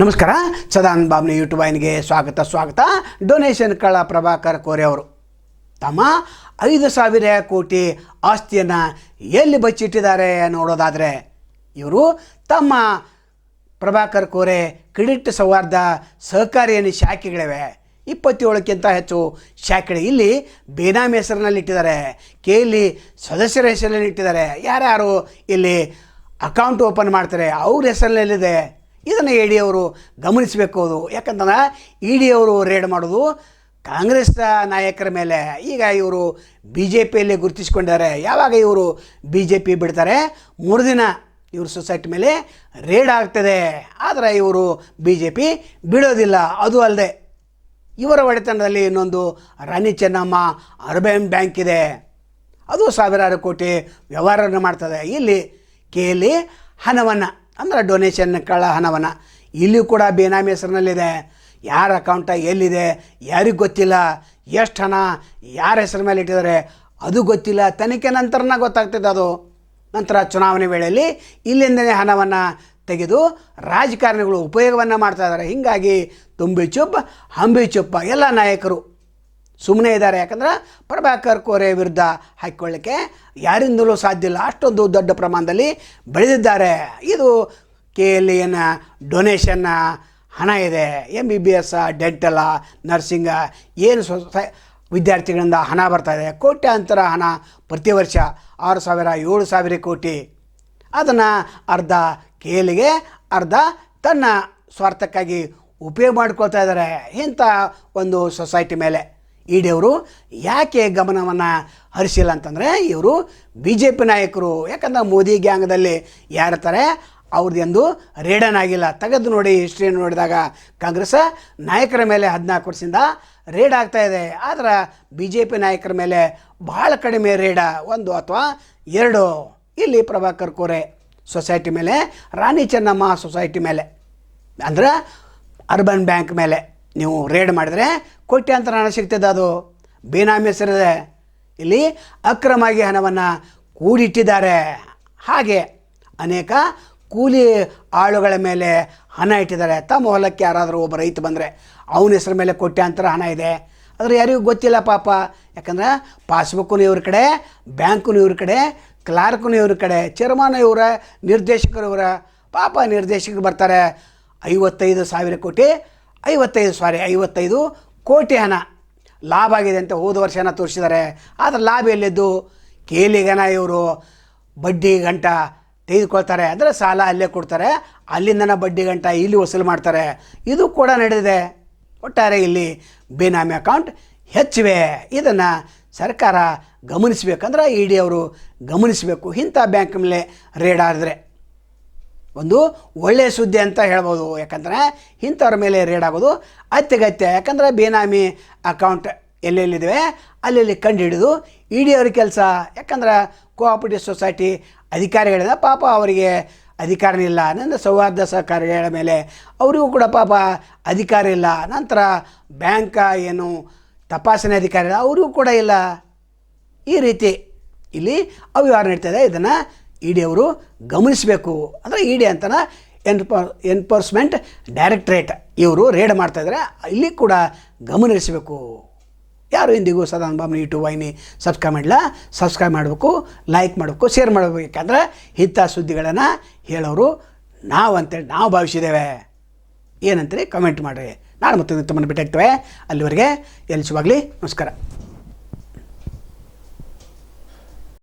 ನಮಸ್ಕಾರ. ಸದಾನ್ ಬಾಬ್ನಿ ಯೂಟ್ಯೂಬ್ ವಾಹಿನಿಗೆ ಸ್ವಾಗತ ಸ್ವಾಗತ. ಡೊನೇಷನ್ ಕಳ ಪ್ರಭಾಕರ್ ಕೋರೆ ಅವರು. ತಮ್ಮ ಐದು ಸಾವಿರ ಕೋಟಿ ಆಸ್ತಿಯನ್ನು ಎಲ್ಲಿ ಬಚ್ಚಿಟ್ಟಿದ್ದಾರೆ ನೋಡೋದಾದರೆ, ಇವರು ತಮ್ಮ ಪ್ರಭಾಕರ್ ಕೋರೆ ಕ್ರೆಡಿಟ್ ಸೌಹಾರ್ದ ಸಹಕಾರಿಯನ್ನು ಶಾಖೆಗಳಿವೆ. ಇಪ್ಪತ್ತೇಳಕ್ಕಿಂತ ಹೆಚ್ಚು ಶಾಖೆಗಳು ಇಲ್ಲಿ ಬೇನಾಮಿ ಹೆಸರಿನಲ್ಲಿ ಇಟ್ಟಿದ್ದಾರೆ. ಕೆ ಇಲ್ಲಿ ಸದಸ್ಯರ ಹೆಸರಿನಲ್ಲಿ ಇಟ್ಟಿದ್ದಾರೆ. ಯಾರ್ಯಾರು ಇಲ್ಲಿ ಅಕೌಂಟ್ ಓಪನ್ ಮಾಡ್ತಾರೆ, ಅವ್ರ ಹೆಸರಿನಲ್ಲಿದೆ. ಇದನ್ನು ಇ ಡಿ ಅವರು ಗಮನಿಸಬೇಕು ಅದು. ಯಾಕಂತಂದ್ರೆ ಇ ಡಿ ಅವರು ರೇಡ್ ಮಾಡೋದು ಕಾಂಗ್ರೆಸ್ ನಾಯಕರ ಮೇಲೆ. ಈಗ ಇವರು ಬಿ ಜೆ ಪಿಯಲ್ಲಿ ಗುರುತಿಸ್ಕೊಂಡಿದ್ದಾರೆ. ಯಾವಾಗ ಇವರು ಬಿ ಜೆ ಪಿ ಬಿಡ್ತಾರೆ? ಮೂರು ದಿನ ಇವ್ರ ಸೊಸೈಟಿ ಮೇಲೆ ರೇಡ್ ಆಗ್ತದೆ. ಆದರೆ ಇವರು ಬಿ ಜೆ ಪಿ ಬಿಡೋದಿಲ್ಲ. ಅದು ಅಲ್ಲದೆ ಇವರ ಒಡೆತನದಲ್ಲಿ ಇನ್ನೊಂದು ರಾಣಿ ಚೆನ್ನಮ್ಮ ಅರ್ಬನ್ ಬ್ಯಾಂಕ್ ಇದೆ. ಅದು ಸಾವಿರಾರು ಕೋಟಿ ವ್ಯವಹಾರವನ್ನು ಮಾಡ್ತದೆ. ಇಲ್ಲಿ ಕೇಳಿ ಹಣವನ್ನು ಅಂದರೆ ಡೊನೇಷನ್ ಕಳ್ಳ ಹಣವನ್ನು. ಇಲ್ಲಿಯೂ ಕೂಡ ಬೇನಾಮಿ ಹೆಸರಿನಲ್ಲಿದೆ. ಯಾರ ಅಕೌಂಟ ಎಲ್ಲಿದೆ, ಯಾರಿಗೂ ಗೊತ್ತಿಲ್ಲ, ಎಷ್ಟು ಹಣ, ಯಾರ ಹೆಸರ ಮೇಲೆ ಇಟ್ಟಿದ್ದಾರೆ, ಅದು ಗೊತ್ತಿಲ್ಲ. ತನಿಖೆ ನಂತರನ ಗೊತ್ತಾಗ್ತದೆ ಅದು. ನಂತರ ಚುನಾವಣೆ ವೇಳೆಯಲ್ಲಿ ಇಲ್ಲಿಂದಲೇ ಹಣವನ್ನು ತೆಗೆದು ರಾಜಕಾರಣಿಗಳು ಉಪಯೋಗವನ್ನು ಮಾಡ್ತಾ ಇದ್ದಾರೆ. ಹೀಗಾಗಿ ತುಂಬಿ ಚುಪ್ಪ ಹಂಬಿ ಚುಪ್ಪ ಎಲ್ಲ ನಾಯಕರು ಸುಮ್ಮನೆ ಇದ್ದಾರೆ. ಯಾಕಂದ್ರೆ ಪ್ರಭಾಕರ್ ಕೋರೆ ವಿರುದ್ಧ ಹಾಕಿಕೊಳ್ಳಿಕ್ಕೆ ಯಾರಿಂದಲೂ ಸಾಧ್ಯ ಇಲ್ಲ. ಅಷ್ಟೊಂದು ದೊಡ್ಡ ಪ್ರಮಾಣದಲ್ಲಿ ಬೆಳೆದಿದ್ದಾರೆ. ಇದು ಕೆ ಎಲ್ ಎನ್ ಡೊನೇಷನ್ನ ಹಣ ಇದೆ. M B B S dental nursing ಏನು ಸೊಸೈ ವಿದ್ಯಾರ್ಥಿಗಳಿಂದ ಹಣ ಬರ್ತಾ ಇದೆ. ಕೋಟ್ಯಾಂತರ ಹಣ ಪ್ರತಿ ವರ್ಷ ಆರು ಸಾವಿರ, ಏಳು ಸಾವಿರ ಕೋಟಿ. ಅದನ್ನು ಅರ್ಧ ಕೇಲಿಗೆ ಅರ್ಧ ತನ್ನ ಸ್ವಾರ್ಥಕ್ಕಾಗಿ ಉಪಯೋಗ ಮಾಡ್ಕೊಳ್ತಾ ಇದ್ದಾರೆ ಇಂಥ ಒಂದು ಸೊಸೈಟಿ ಮೇಲೆ. ಇ ಡಿ ಅವರು ಯಾಕೆ ಗಮನವನ್ನು ಹರಿಸಿಲ್ಲ ಅಂತಂದರೆ ಇವರು ಬಿ ಜೆ ಪಿ ನಾಯಕರು, ಯಾಕಂದ್ರೆ ಮೋದಿ ಗ್ಯಾಂಗ್ದಲ್ಲಿ ಯಾರಿರ್ತಾರೆ, ಅವ್ರದ್ದೆಂದು ರೇಡನ್ ಆಗಿಲ್ಲ. ತೆಗೆದು ನೋಡಿ ಹಿಸ್ಟ್ರಿ ನೋಡಿದಾಗ ಕಾಂಗ್ರೆಸ್ ನಾಯಕರ ಮೇಲೆ ಹದಿನಾಲ್ಕು ವರ್ಷದಿಂದ ರೇಡ್ ಆಗ್ತಾ ಇದೆ. ಆದರೆ ಬಿ ಜೆ ಪಿ ನಾಯಕರ ಮೇಲೆ ಭಾಳ ಕಡಿಮೆ ರೇಡ, ಒಂದು ಅಥವಾ ಎರಡು. ಇಲ್ಲಿ ಪ್ರಭಾಕರ್ ಕೋರೆ ಸೊಸೈಟಿ ಮೇಲೆ, ರಾಣಿ ಚೆನ್ನಮ್ಮ ಸೊಸೈಟಿ ಮೇಲೆ, ಅಂದ್ರೆ ಅರ್ಬನ್ ಬ್ಯಾಂಕ್ ಮೇಲೆ. ನೀವು ರೇಡ್ ಮಾಡಿದರೆ ಕೋಟ್ಯಾಂತರ ಹಣ ಸಿಗ್ತದೆ ಅದು. ಬೇನಾಮಿ ಹೆಸರಿದೆ ಇಲ್ಲಿ ಅಕ್ರಮವಾಗಿ ಹಣವನ್ನು ಕೂಡಿಟ್ಟಿದ್ದಾರೆ. ಹಾಗೆ ಅನೇಕ ಕೂಲಿ ಆಳುಗಳ ಮೇಲೆ ಹಣ ಇಟ್ಟಿದ್ದಾರೆ. ತಮ್ಮ ಹೊಲಕ್ಕೆ ಯಾರಾದರೂ ಒಬ್ಬ ರೈತ ಬಂದರೆ ಅವನ ಹೆಸರ ಮೇಲೆ ಕೋಟ್ಯಾಂತರ ಹಣ ಇದೆ. ಆದರೆ ಯಾರಿಗೂ ಗೊತ್ತಿಲ್ಲ ಪಾಪ. ಯಾಕಂದ್ರೆ ಪಾಸ್ಬುಕ್ಕು ಇವ್ರ ಕಡೆ ಬ್ಯಾಂಕು ಇವ್ರ ಕಡೆ ಕ್ಲಾರ್ಕು ಇವ್ರ ಕಡೆ, ಚೇರ್ಮನ್ ಇವರ, ನಿರ್ದೇಶಕರು ಇವರ ಪಾಪ ನಿರ್ದೇಶಕರು ಬರ್ತಾರೆ. ಐವತ್ತೈದು ಸಾವಿರ ಕೋಟಿ ಐವತ್ತೈದು ಸಾರಿ ಐವತ್ತೈದು ಕೋಟಿ ಹಣ ಲಾಭ ಆಗಿದೆ ಅಂತ ಹೋದ ವರ್ಷನ ತೋರಿಸಿದ್ದಾರೆ. ಆದರೆ ಲಾಭ ಎಲ್ಲಿದ್ದು? ಕೇಲಿಗನ ಇವರು ಬಡ್ಡಿ ಗಂಟ ತೆಗೆದುಕೊಳ್ತಾರೆ. ಅಂದರೆ ಸಾಲ ಅಲ್ಲೇ ಕೊಡ್ತಾರೆ. ಅಲ್ಲಿಂದನ ಬಡ್ಡಿ ಗಂಟ ಇಲ್ಲಿ ವಸೂಲು ಮಾಡ್ತಾರೆ. ಇದು ಕೂಡ ನಡೆದಿದೆ. ಒಟ್ಟಾರೆ ಇಲ್ಲಿ ಬೇನಾಮಿ ಅಕೌಂಟ್ ಹೆಚ್ಚಿವೆ. ಇದನ್ನು ಸರ್ಕಾರ ಗಮನಿಸಬೇಕಂದ್ರೆ ಇ ಡಿ ಅವರು ಗಮನಿಸಬೇಕು. ಇಂಥ ಬ್ಯಾಂಕ್ ಮೇಲೆ ರೇಡ್ ಆದರೆ ಒಂದು ಒಳ್ಳೆಯ ಸುದ್ದಿ ಅಂತ ಹೇಳ್ಬೋದು. ಯಾಕಂದರೆ ಇಂಥವ್ರ ಮೇಲೆ ರೇಡ್ ಆಗೋದು ಅತ್ಯಗತ್ಯ. ಯಾಕಂದರೆ ಬೇನಾಮಿ ಅಕೌಂಟ್ ಎಲ್ಲೆಲ್ಲಿದ್ದಾವೆ ಅಲ್ಲೆಲ್ಲಿ ಕಂಡು ಹಿಡಿದು ಇ ಡಿ ಅವ್ರ ಕೆಲಸ. ಯಾಕಂದ್ರೆ ಕೋಆಪರೇಟಿವ್ ಸೊಸೈಟಿ ಅಧಿಕಾರಿಗಳಿಂದ ಪಾಪ ಅವರಿಗೆ ಅಧಿಕಾರ ಇಲ್ಲ. ನನ್ನ ಸೌಹಾರ್ದ ಸಹಕಾರಿಗಳ ಮೇಲೆ ಅವರಿಗೂ ಕೂಡ ಪಾಪ ಅಧಿಕಾರ ಇಲ್ಲ. ನಂತರ ಬ್ಯಾಂಕ ಏನು ತಪಾಸಣೆ ಅಧಿಕಾರಿ ಇಲ್ಲ ಅವರಿಗೂ ಕೂಡ ಇಲ್ಲ. ಈ ರೀತಿ ಇಲ್ಲಿ ಅವ್ಯವಹಾರ ನಡೀತದೆ ಇದನ್ನು ಇ ಡಿ ಅವರು ಗಮನಿಸಬೇಕು. ಅಂದರೆ ಇ ಡಿ ಅಂತನ ಎನ್ಪ, ಎನ್ಫೋರ್ಸ್ಮೆಂಟ್ ಡೈರೆಕ್ಟ್ರೇಟ್ ಇವರು ರೇಡ್ ಮಾಡ್ತಾಯಿದ್ದಾರೆ ಇಲ್ಲಿ ಕೂಡ ಗಮನಿಸಬೇಕು. ಯಾರು ಇಂದಿಗೂ ಸದಾನಂದ ಬಾಬು ಯೂಟ್ಯೂಬ್ ವಾಹಿನಿ ಸಬ್ಸ್ಕ್ರೈಬ್ ಮಾಡಲ್ಲ ಸಬ್ಸ್ಕ್ರೈಬ್ ಮಾಡಬೇಕು ಲೈಕ್ ಮಾಡಬೇಕು ಶೇರ್ ಮಾಡಬೇಕು. ಯಾಕಂದ್ರೆ ಇಂಥ ಸುದ್ದಿಗಳನ್ನು ಹೇಳೋರು ನಾವು ಅಂತೇಳಿ ನಾವು ಭಾವಿಸಿದ್ದೇವೆ. ಏನಂತೇಳಿ ಕಮೆಂಟ್ ಮಾಡಿರಿ. ನಾನು ಮತ್ತೆ ತಮ್ಮನ್ನು ಭೇಟಿ ಆಗ್ತೇವೆ. ಅಲ್ಲಿವರೆಗೆ ಎಲ್ಲಿ ಶುಭಾಗಲಿ ನಮಸ್ಕಾರ.